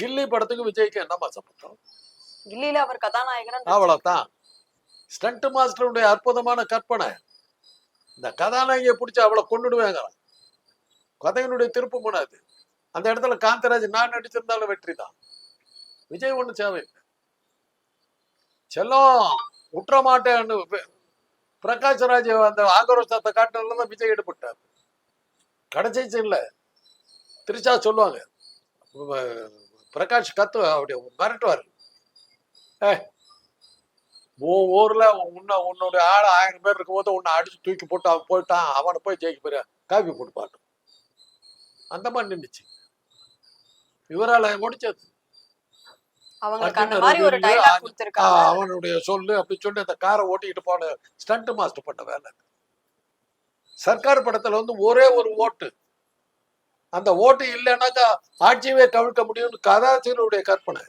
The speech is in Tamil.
கில்லி படத்துக்கு விஜய்க்கு என்னமா சம்பந்தம்? கில்லியில அவர் கதாநாயகன் அவ்வளவுதான். ஸ்டண்ட் மாஸ்டருடைய அற்புதமான கற்பனை. இந்த கதாநாயகியை பிடிச்சி அவளை கொண்டுடுவாங்க கதையினுடைய திருப்பு முனாது அந்த இடத்துல காந்தராஜ் நான் நடிச்சிருந்தாலும் வெற்றி தான் விஜய் ஒண்ணு தேவையில்லை. செல்லம் உற்ற மாட்டேன்னு வெ- பிரகாஷ்ராஜ் அந்த ஆக்ரோஷத்தை காட்டினதுல தான் விஜய் ஈடுபட்டார். கிடைச்சிச்சு இல்ல திருச்சா சொல்லுவாங்க. பிரகாஷ் கத்து அப்படி மிரட்டுவார். ஏ உன் ஊர்ல உன்ன உன்னுடைய ஆள் ஆயிரம் பேர் இருக்கும்போது உன்னை அடிச்சு தூக்கி போட்டு அவன் போயிட்டான் அவனை போய் ஜெயிக்க போறியா? காப்பி போட்டு பாட்டு அந்த மாதிரி நின்றுச்சு இவரால முடிச்சது அவனுடைய சொல்லு அப்படி சொல்லி அந்த காரை ஓட்டிக்கிட்டு போன ஸ்டண்ட் மாஸ்டர் பண்ண வேலை. சர்க்கார் படத்துல வந்து ஒரே ஒரு ஓட்டு. அந்த ஓட்டு இல்லைன்னாக்கா ஆட்சியவே கவிழ்க்க முடியும்னு கதாசிரியருடைய கற்பனை.